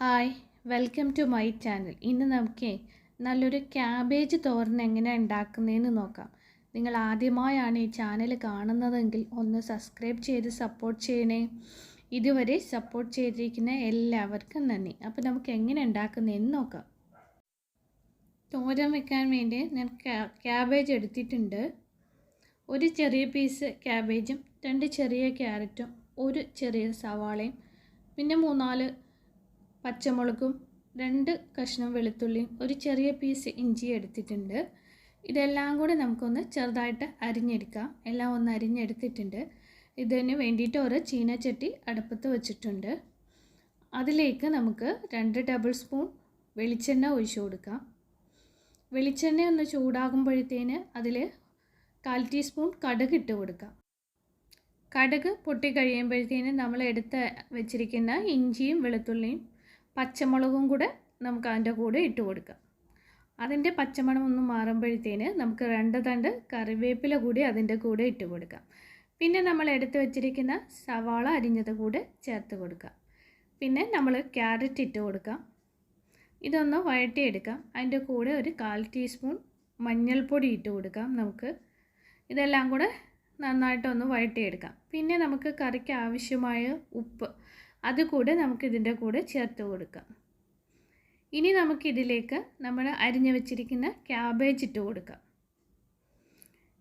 Hi welcome to my channel. ഇന്ന് നമുക്ക് നല്ലൊരു ക്യാബേജ് തോരൻ എങ്ങനെ ഉണ്ടാക്കുന്നതെന്ന് നോക്കാം. നിങ്ങൾ ആദ്യമായാണ് ഈ ചാനൽ കാണുന്നതെങ്കിൽ ഒന്ന് സബ്സ്ക്രൈബ് ചെയ്ത് സപ്പോർട്ട് ചെയ്യണേ. ഇതുവരെ സപ്പോർട്ട് ചെയ്തിരിക്കുന്ന എല്ലാവർക്കും നന്ദി. അപ്പോൾ നമുക്ക് എങ്ങനെ ഉണ്ടാക്കുന്നതെന്ന് നോക്കാം. തോരൻ വെക്കാൻ വേണ്ടി ഞാൻ ക്യാബേജ് എടുത്തിട്ടുണ്ട്. ഒരു ചെറിയ പീസ് ക്യാബേജും രണ്ട് ചെറിയ ക്യാരറ്റും ഒരു ചെറിയ സവാളയും പിന്നെ മൂന്നാൽ പച്ചമുളകും രണ്ട് കഷ്ണം വെളുത്തുള്ളിയും ഒരു ചെറിയ പീസ് ഇഞ്ചി എടുത്തിട്ടുണ്ട്. ഇതെല്ലാം കൂടെ നമുക്കൊന്ന് ചെറുതായിട്ട് അരിഞ്ഞെടുക്കാം. എല്ലാം ഒന്ന് അരിഞ്ഞെടുത്തിട്ടുണ്ട്. ഇതിന് വേണ്ടിയിട്ട് ഒരു ചീനച്ചട്ടി അടുപ്പത്ത് വെച്ചിട്ടുണ്ട്. അതിലേക്ക് നമുക്ക് രണ്ട് ടേബിൾ സ്പൂൺ വെളിച്ചെണ്ണ ഒഴിച്ചു കൊടുക്കാം. വെളിച്ചെണ്ണ ഒന്ന് ചൂടാകുമ്പോഴത്തേന് അതിൽ കാൽ ടീസ്പൂൺ കടുക് ഇട്ട് കൊടുക്കാം. കടുക് പൊട്ടി കഴിയുമ്പോഴത്തേന് നമ്മൾ എടുത്ത് വെച്ചിരിക്കുന്ന ഇഞ്ചിയും വെളുത്തുള്ളിയും പച്ചമുളകും കൂടെ നമുക്ക് അതിന്റെ കൂടെ ഇട്ട് കൊടുക്കാം. അതിന്റെ പച്ചമണം ഒന്ന് മാറുമ്പോഴത്തേന് നമുക്ക് രണ്ട് തണ്ട് കറിവേപ്പില കൂടി അതിന്റെ കൂടെ ഇട്ട് കൊടുക്കാം. പിന്നെ നമ്മൾ എടുത്തു വച്ചിരിക്കുന്ന സവാള അരിഞ്ഞത് കൂടെ ചേർത്ത് കൊടുക്കാം. പിന്നെ നമ്മൾ ക്യാരറ്റ് ഇട്ട് കൊടുക്കാം. ഇതൊന്ന് വഴറ്റിയെടുക്കാം. അതിന്റെ കൂടെ ഒരു കാൽ ടീസ്പൂൺ മഞ്ഞൾപ്പൊടി ഇട്ട് കൊടുക്കാം നമുക്ക്. ഇതെല്ലാം കൂടെ നന്നായിട്ടൊന്ന് വഴറ്റിയെടുക്കാം. പിന്നെ നമുക്ക് കറിക്ക് ആവശ്യമായ ഉപ്പ് അതുകൂടെ നമുക്ക് ഇതിന്റെ കൂടെ ചേർത്ത് കൊടുക്കാം. ഇനി നമുക്കിതിലേക്ക് നമ്മൾ അരിഞ്ഞു വെച്ചിരിക്കുന്ന ക്യാബേജ് ഇട്ട് കൊടുക്കാം.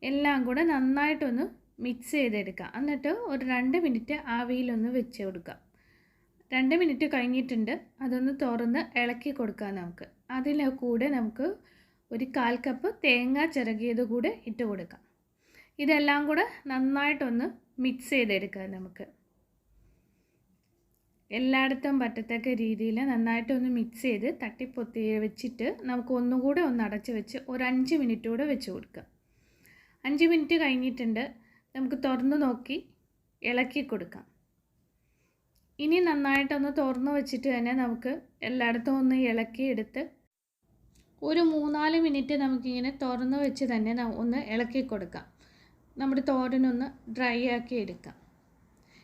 എല്ലാം കൂടെ നന്നായിട്ടൊന്ന് മിക്സ് ചെയ്തെടുക്കാം. എന്നിട്ട് ഒരു രണ്ട് മിനിറ്റ് ആവിയിലൊന്ന് വെച്ച് കൊടുക്കാം. രണ്ട് മിനിറ്റ് കഴിഞ്ഞിട്ടുണ്ട്. അതൊന്ന് തുറന്ന് ഇളക്കി കൊടുക്കാം നമുക്ക്. അതിന്റെ കൂടെ നമുക്ക് ഒരു കാൽ കപ്പ് തേങ്ങ ചിറകിയത് കൂടെ ഇട്ട് കൊടുക്കാം. ഇതെല്ലാം കൂടെ നന്നായിട്ടൊന്ന് മിക്സ് ചെയ്തെടുക്കാം നമുക്ക്. എല്ലായിടത്തും പറ്റത്തക്ക രീതിയിൽ നന്നായിട്ട് ഒന്ന് മിക്സ് ചെയ്ത് തട്ടിപ്പൊത്തി വെച്ചിട്ട് നമുക്ക് ഒന്നുകൂടെ ഒന്ന് അടച്ച് വെച്ച് ഒരു അഞ്ച് മിനിറ്റ് കൂടെ വെച്ച് കൊടുക്കുക അഞ്ച് മിനിറ്റ് കഴിഞ്ഞിട്ടുണ്ട്. നമുക്ക് തുറന്ന് നോക്കി ഇളക്കി കൊടുക്കാം. ഇനി നന്നായിട്ടൊന്ന് തുറന്ന് വെച്ചിട്ട് തന്നെ നമുക്ക് എല്ലായിടത്തും ഒന്ന് ഇളക്കി എടുത്ത് ഒരു മൂന്നാൽ മിനിറ്റ് നമുക്കിങ്ങനെ തുറന്ന് വെച്ച് തന്നെ ഒന്ന് ഇളക്കി കൊടുക്കാം. നമ്മുടെ തോരനൊന്ന് ഡ്രൈ ആക്കി എടുക്കാം.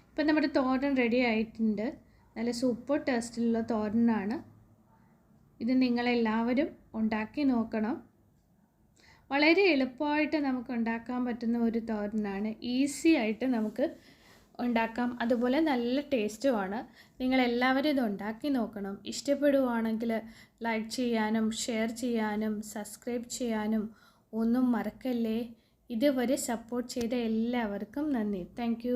ഇപ്പം നമ്മുടെ തോരൻ റെഡി ആയിട്ടുണ്ട്. നല്ല സൂപ്പർ ടേസ്റ്റിലുള്ള തോരനാണ്. ഇത് നിങ്ങളെല്ലാവരും ഉണ്ടാക്കി നോക്കണം. വളരെ എളുപ്പമായിട്ട് നമുക്ക് ഉണ്ടാക്കാൻ പറ്റുന്ന ഒരു തോരനാണ്. ഈസി ആയിട്ട് നമുക്ക് ഉണ്ടാക്കാം. അതുപോലെ നല്ല ടേസ്റ്റുമാണ് നിങ്ങളെല്ലാവരും ഇത് ഉണ്ടാക്കി നോക്കണം. ഇഷ്ടപ്പെടുവാണെങ്കിൽ ലൈക്ക് ചെയ്യാനും ഷെയർ ചെയ്യാനും സബ്സ്ക്രൈബ് ചെയ്യാനും ഒന്നും മറക്കല്ലേ? ഇതുവരെ സപ്പോർട്ട് ചെയ്ത എല്ലാവർക്കും നന്ദി. താങ്ക്